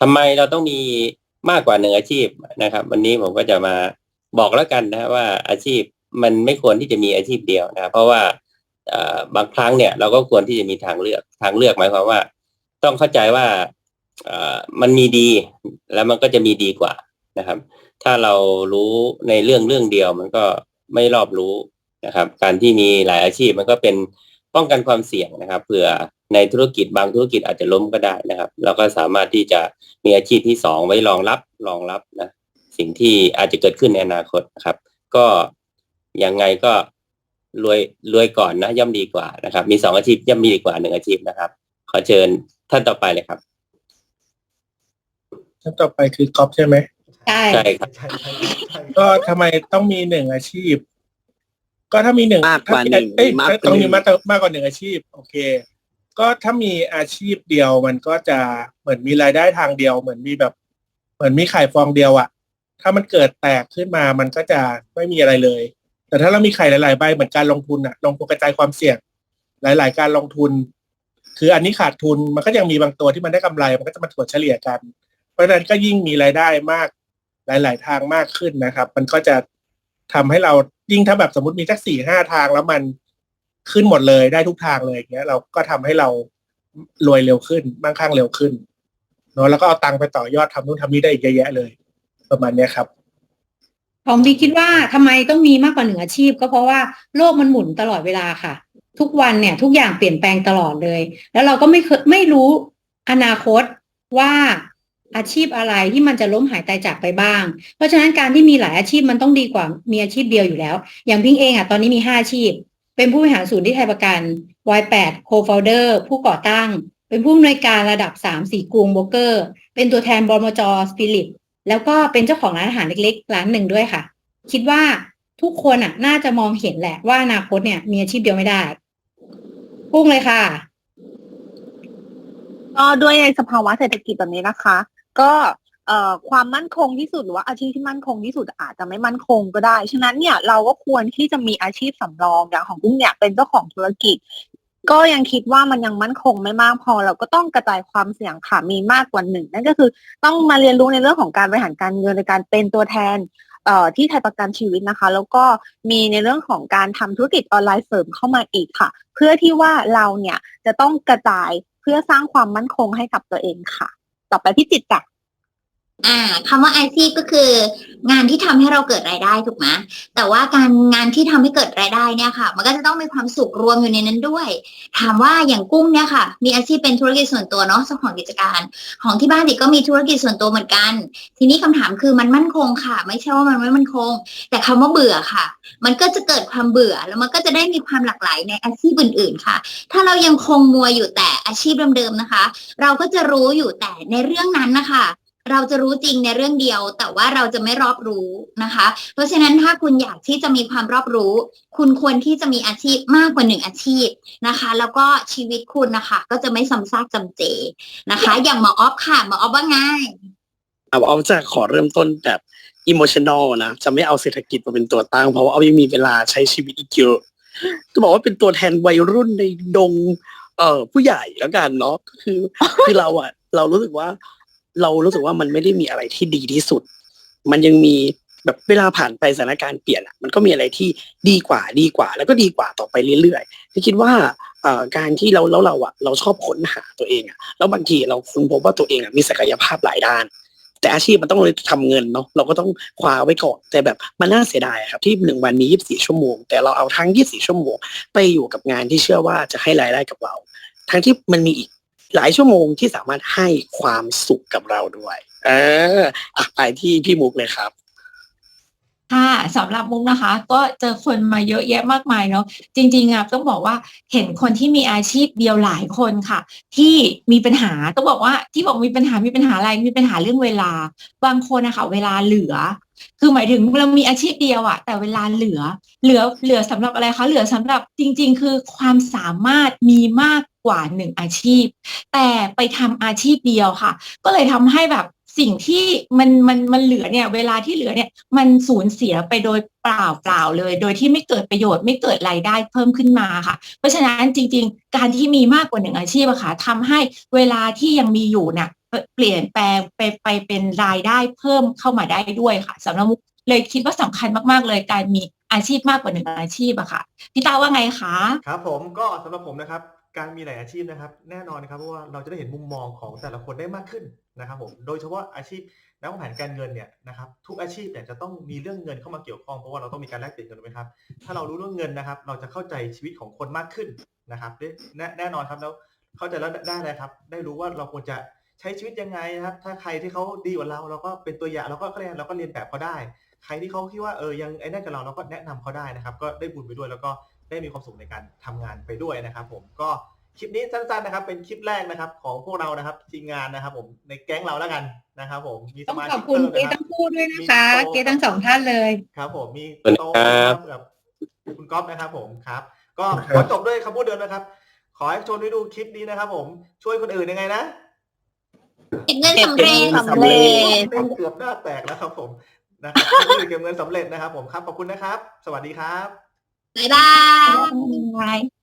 ทำไมเราต้องมีมากกว่าหนึ่งอาชีพนะครับ วันนี้ผมก็จะมาบอกแล้วกันนะว่าอาชีพมันไม่ควรที่จะมีอาชีพเดียวนะเพราะว่าบางครั้งเนี่ยเราก็ควรที่จะมีทางเลือกทางเลือกหมายความว่า ต้องเข้าใจว่ามันมีดีแล้วมันก็จะมีดีกว่านะครับ ถ้าเรารู้ในเรื่องเรื่องเดียวมันก็ไม่รอบรู้นะครับ การที่มีหลายอาชีพมันก็เป็น ป้องกันความเสี่ยงนะครับเผื่อในธุรกิจบางธุรกิจอาจจะล้มก็ได้นะครับ เราก็สามารถที่จะมีอาชีพที่สองไว้รองรับรองรับนะสิ่งที่อาจจะเกิดขึ้นในอนาคตนะครับ ก็ยังไงก็รวยรวยก่อนนะย่อมดีกว่านะครับ มีสองอาชีพย่อมมีดีกว่าหนึ่งอาชีพนะครับ ขอเชิญท่านต่อไปเลยครับท่านต่อไปคือก๊อฟใช่ไหมใช่ใช่ครับก็ทำไมต้องมีหนึ่งอาชีพ ก็ถ้ามีหนึ่งมากกว่าหนึ่งเอ้ยมีมากกว่าต้องหนึ่มีงมากมากกว่าหนึ่งอาชีพ โอเค ก็ถ้ามีอาชีพเดียวมันก็จะเหมือนมีรายได้ทางเดียว เหมือนมีแบบ เหมือนมีไข่ฟองเดียวอะถ้ามันเกิดแตกขึ้นมามันก็จะไม่มีอะไรเลย แต่ถ้าเรามีไข่หลาย ๆ ใบเหมือนการลงทุนอะลงทุนกระจายความเสี่ยง หลาย ๆ การลงทุน คืออันนี้ขาดทุนมันก็ยังมีบางตัวที่มันได้กำไร มันก็จะมาถัวเฉลี่ยกัน เพราะฉะนั้นก็ยิ่งมีรายได้มากหลาย ๆ ทางมากขึ้นนะครับ มันก็จะทำให้เรา ยิ่งถ้าแบบสมมติมีสักสี่ห้าทางแล้วมันขึ้นหมดเลยได้ทุกทางเลยอย่างเงี้ย เราก็ทำให้เรารวยเร็วขึ้นมั่งคั่งเร็วขึ้นเนาะแล้วก็เอาตังค์ไปต่อยอดทำนู่นทำนี่ได้อีกเยอะแยะเลย ประมาณเนี้ยครับผมบีคิดว่าทำไมต้องมีมากกว่าหนึ่งอาชีพ ก็เพราะว่าโลกมันหมุนตลอดเวลาค่ะ ทุกวันเนี่ย ทุกอย่างเปลี่ยนแปลงตลอดเลย แล้วเราก็ไม่เคยไม่รู้อนาคตว่า อาชีพอะไรที่มันจะล้มหายตายจากไปบ้าง เพราะฉะนั้นการที่มีหลายอาชีพมันต้องดีกว่ามีอาชีพเดียวอยู่แล้ว อย่างพิงเองอะตอนนี้มีห้าอาชีพ เป็นผู้บริหารศูนย์ที่ไทยประกัน Y8 Co-founder ผู้ก่อตั้ง เป็นผู้อำนวยการระดับสามสี่กรุงโบรกเกอร์ เป็นตัวแทนบรมจสปิริตแล้วก็เป็นเจ้าของร้านอาหารเล็กๆ ร้านหนึ่งด้วยค่ะ คิดว่าทุกคนอะ น่าจะมองเห็นแหละว่าอนาคตเนี่ย มีอาชีพเดียวไม่ได้พุ่งเลยค่ะก็ด้วยในสภาวะเศรษฐกิจแบบนี้นะคะ ก็เอ่อความมั่นคงที่สุดหรือว่าอาชีพที่มั่นคงที่สุดอาจจะไม่มั่นคงก็ได้ ฉะนั้นเนี่ยเราก็ควรที่จะมีอาชีพสำรองอย่างของกุ้งเนี่ยเป็นเจ้าของธุรกิจ ก็ยังคิดว่ามันยังมั่นคงไม่มากพอ เราก็ต้องกระจายความเสี่ยงค่ะมีมากกว่าหนึ่งนั่นก็คือต้องมาเรียนรู้ในเรื่องของการบริหารการเงินในการเป็นตัวแทนเอ่อที่ไทยประกันชีวิตนะคะ แล้วก็มีในเรื่องของการทำธุรกิจออนไลน์เสริมเข้ามาอีกค่ะ เพื่อที่ว่าเราเนี่ยจะต้องกระจายเพื่อสร้างความมั่นคงให้กับตัวเองค่ะ ต่อไปพี่จิตจ้ะ อ่าคำว่าอาชีพก็คือ งานที่ทำให้เราเกิดรายได้ถูกไหมแต่ว่าการงานที่ทำให้เกิดรายได้เนี่ยค่ะ มันก็จะต้องมีความสุขรวมอยู่ในนั้นด้วย ถามว่าอย่างกุ้งเนี่ยค่ะ มีอาชีพเป็นธุรกิจส่วนตัวเนาะเจ้าของกิจการ ของที่บ้านดิก็มีธุรกิจส่วนตัวเหมือนกัน ทีนี้คำถามคือมันมั่นคงค่ะ ไม่ใช่ว่ามันไม่มั่นคง แต่คำว่าเบื่อค่ะ มันก็จะเกิดความเบื่อแล้วมันก็จะได้มีความหลากหลายในอาชีพอื่น ๆค่ะ ถ้าเรายังคงมัวอยู่แต่อาชีพเดิมๆนะคะ เราก็จะรู้อยู่แต่ในเรื่องนั้นนะคะ เราจะรู้จริงในเรื่องเดียว แต่ว่าเราจะไม่รอบรู้นะคะ เพราะฉะนั้นถ้าคุณอยากที่จะมีความรอบรู้ คุณควรที่จะมีอาชีพมากกว่าหนึ่งอาชีพนะคะ แล้วก็ชีวิตคุณนะคะ ก็จะไม่ซ้ำซากจำเจนะคะ อย่างหมอออฟค่ะหมอออฟว่าไงเอาเอาจะขอเริ่มต้นแบบอิโมชัน a ลนะจะไม่เอาเศรษฐกิจมาเป็นตัวตั้งเพราะว่าเอายังมีเวลาใช้ชีวิตอีกเยอะจะบอกว่าเป็นตัวแทนวัยรุ่นในดง เอ่อผู้ใหญ่แล้วกันเนาะก็คือคือเราอะเรารู้สึกว่า เรารู้สึกว่ามันไม่ได้มีอะไรที่ดีที่สุด มันยังมีแบบเวลาผ่านไปสถานการณ์เปลี่ยนอะมันก็มีอะไรที่ดีกว่าดีกว่า แล้วก็ดีกว่าต่อไปเรื่อยๆที่คิดว่าการที่เราแล้วเราอะเราชอบค้นหาตัวเองอะแล้วบางทีเราค้นพบว่าตัวเองอะมีศักยภาพหลายด้าน แต่อาชีพมันต้องเลยทำเงินเนาะเราก็ต้องคว้าไว้ก่อนแต่แบบมันน่าเสียดายครับที่หนึ่งวันมี24ชั่วโมง แต่เราเอาทั้ง24ชั่วโมง ไปอยู่กับงานที่เชื่อว่าจะให้รายได้กับเรา ทั้งที่มันมีอีก หลายชั่วโมงที่สามารถให้ความสุขกับเราด้วย เอออะไปที่พี่มุกเลยครับค่ะสำหรับมุกนะคะ ก็เจอคนมาเยอะแยะมากมายเนาะจริงๆอะต้องบอกว่าเห็นคนที่มีอาชีพเดียวหลายคนค่ะ ที่มีปัญหาต้องบอกว่าที่บอกมีปัญหามีปัญหาอะไรมีปัญหาเรื่องเวลา บางคนนะคะเวลาเหลือ คือหมายถึงเรามีอาชีพเดียวอะแต่เวลาเหลือ เหลือเหลือสำหรับอะไรคะเหลือสำหรับจริง ๆ คือความสามารถมีมากกว่าหนึ่งอาชีพ แต่ไปทำอาชีพเดียวค่ะ ก็เลยทำให้แบบ สิ่งที่มันมันมันเหลือเนี่ยเวลาที่เหลือเนี่ยมันสูญเสียไปโดยเปล่าเปล่าเลย โดยที่ไม่เกิดประโยชน์ไม่เกิดรายได้เพิ่มขึ้นมาค่ะ เพราะฉะนั้นจริง ๆ การที่มีมากกว่าหนึ่งอาชีพอะค่ะทำให้เวลาที่ยังมีอยู่เนี่ยเปลี่ยนแปลงไปไปเป็นรายได้เพิ่มเข้ามาได้ด้วยค่ะสำหรับมุกเลยคิดว่าสำคัญมากๆเลยการมีอาชีพมากกว่าหนึ่งอาชีพอะค่ะพี่ตาว่าไงคะครับผมก็สำหรับผมนะครับ การมีหลายอาชีพนะครับ แน่นอนครับเพราะว่าเราจะได้เห็นมุมมองของแต่ละคนได้มากขึ้นนะครับผมโดยเฉพาะอาชีพนักวางแผนการเงินเนี่ยนะครับทุกอาชีพเนี่ยจะต้องมีเรื่องเงินเข้ามาเกี่ยวข้องเพราะว่าเราต้องมีการแลกเปลี่ยนเงินไหมครับถ้าเรารู้เรื่องเงินนะครับ เราจะเข้าใจชีวิตของคนมากขึ้นนะครับแน่แน่นอนครับแล้วเข้าใจแล้วได้เลยครับ ได้รู้ว่าเราควรจะใช้ชีวิตยังไงนะครับ ถ้าใครที่เขาดีกว่าเราเราก็เป็นตัวอย่างเราก็เรียนเราก็เรียนแบบเขาได้ ใครที่เขาคิดว่าเออยังไอ้นั่นกับเราเราก็แนะนำเขาได้นะครับ ก็ได้บุญไปด้วยแล้วก็ ได้มีความสุขในการทำงานไปด้วยนะครับผมก็คลิปนี้สั้นๆนะครับ เป็นคลิปแรกนะครับ ของพวกเรานะครับทีมงานนะครับ ผมในแก๊งเราแล้วกันนะครับ ผมมีสต้องมาขชิอบกคุณเพิ่มเกนะคทั้รับงคู่ด้วยนะคะมีโต๊ะเกทั้งสองท่านเลยครับ ผมมีสวัสดีโต๊ะครับกับคุณก๊อฟนะครับ ผมครับ ก็ขอจบด้วยคำพูดเดิมนะครับ ขอให้ชนได้ดูคลิปนี้นะครับ ผมช่วยคนอื่นยังไงนะเก็บเงินสำเร็จสำเร็จเกือบหน้าแตกแล้วครับ ผมนะครับช่วยคนอื่นเก็บเงินสำเร็จนะครับ ผมครับขอบคุณนะครับ สวัสดีครับ บ๊ายบาย Bye.